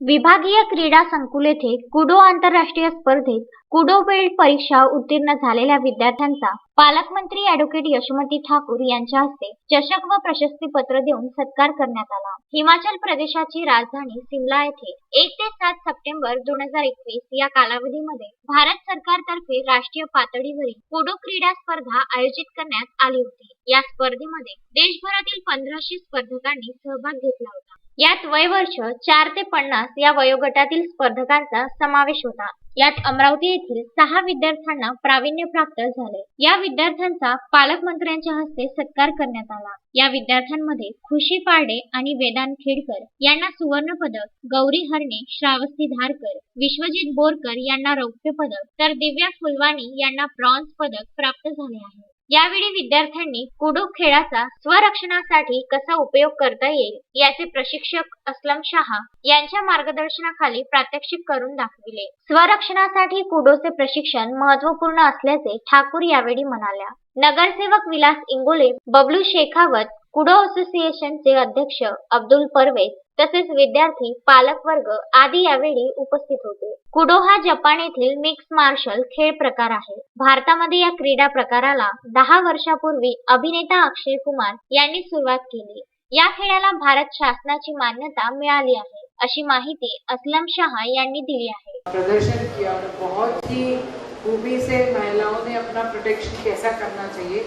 विभागीय क्रीडा संकुल येथे कुडो आंतरराष्ट्रीय स्पर्धेत कुडो बेल्ट परीक्षा उत्तीर्ण झालेल्या विद्यार्थ्यांचा पालकमंत्री अॅडव्होकेट यशोमती ठाकूर यांच्या हस्ते चषक व प्रशस्तीपत्र देऊन सत्कार करण्यात आला. हिमाचल प्रदेशाची राजधानी सिमला येथे एक ते सात सप्टेंबर दोन हजार एकवीस या कालावधीमध्ये भारत सरकारतर्फे राष्ट्रीय पातळीवरील कुडो क्रीडा स्पर्धा आयोजित करण्यात आली होती. या स्पर्धेमध्ये देशभरातील पंधराशे स्पर्धकांनी सहभाग घेतला होता. यात वयवर्ष चार ते पन्नास या वयोगटातील स्पर्धकांचा समावेश होता. यात अमरावती येथील सहा विद्यार्थ्यांना प्रावीण्य प्राप्त झाले. या विद्यार्थ्यांचा पालकमंत्र्यांच्या हस्ते सत्कार करण्यात आला. या विद्यार्थ्यांमध्ये खुशी पारडे आणि वेदांत खेडकर यांना सुवर्ण पदक गौरी हरणे श्रावस्ती धारकर विश्वजित बोरकर यांना रौप्य पदक तर दिव्या फुलवाणी यांना ब्रॉन्झ पदक प्राप्त झाले आहे. यावेळी विद्यार्थ्यांनी कुडो खेळाचा स्वरक्षणासाठी कसा उपयोग करता येईल याचे प्रशिक्षक असलम शहा यांच्या मार्गदर्शनाखाली प्रात्यक्षिक करून दाखविले. स्वरक्षणासाठी कुडोचे प्रशिक्षण महत्त्वपूर्ण असल्याचे ठाकूर यावेळी म्हणाल्या. नगरसेवक विलास इंगोले बबलू शेखावत कुडो असोसिएशनचे अध्यक्ष अब्दुल परवेज तसेच विद्यार्थी पालक वर्ग आदी यावेळी उपस्थित होते. कुडो हा जपान येथील मिक्स मार्शल खेळ प्रकार आहे. भारतामध्ये या क्रीडा प्रकाराला दहा वर्षापूर्वी अभिनेता अक्षय कुमार यांनी सुरुवात केली. या खेळाला भारत शासनाची मान्यता मिळाली आहे अशी माहिती असलम शहा यांनी दिली आहे. प्रदर्शन किया. बहुत ही खूबी से महिलाओं ने अपना प्रोटेक्शन कैसा करना चाहिए.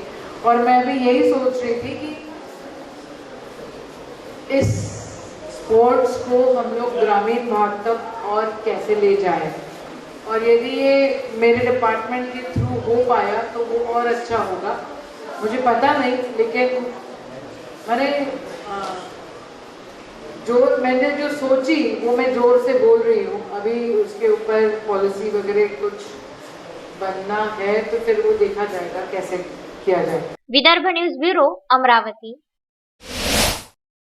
और मैं भी यही सोच रही थी कि इस स्पोर्ट्स को हम लोग ग्रामीण तक और कैसे ले जाए? और यदि ये मेरे डिपार्टमेंट के थ्रू हो पाया तो वो और अच्छा होगा। मुझे पता नहीं, लेकिन मैंने जो मैंने जो सोची, वो मैं ज़ोर से बोल रही हूँ। अभी उसके ऊपर पॉलिसी वगैरह कुछ बनना है तो फिर वो देखा जाएगा कैसे किया जाए। Vidarbha news bureau Amravati.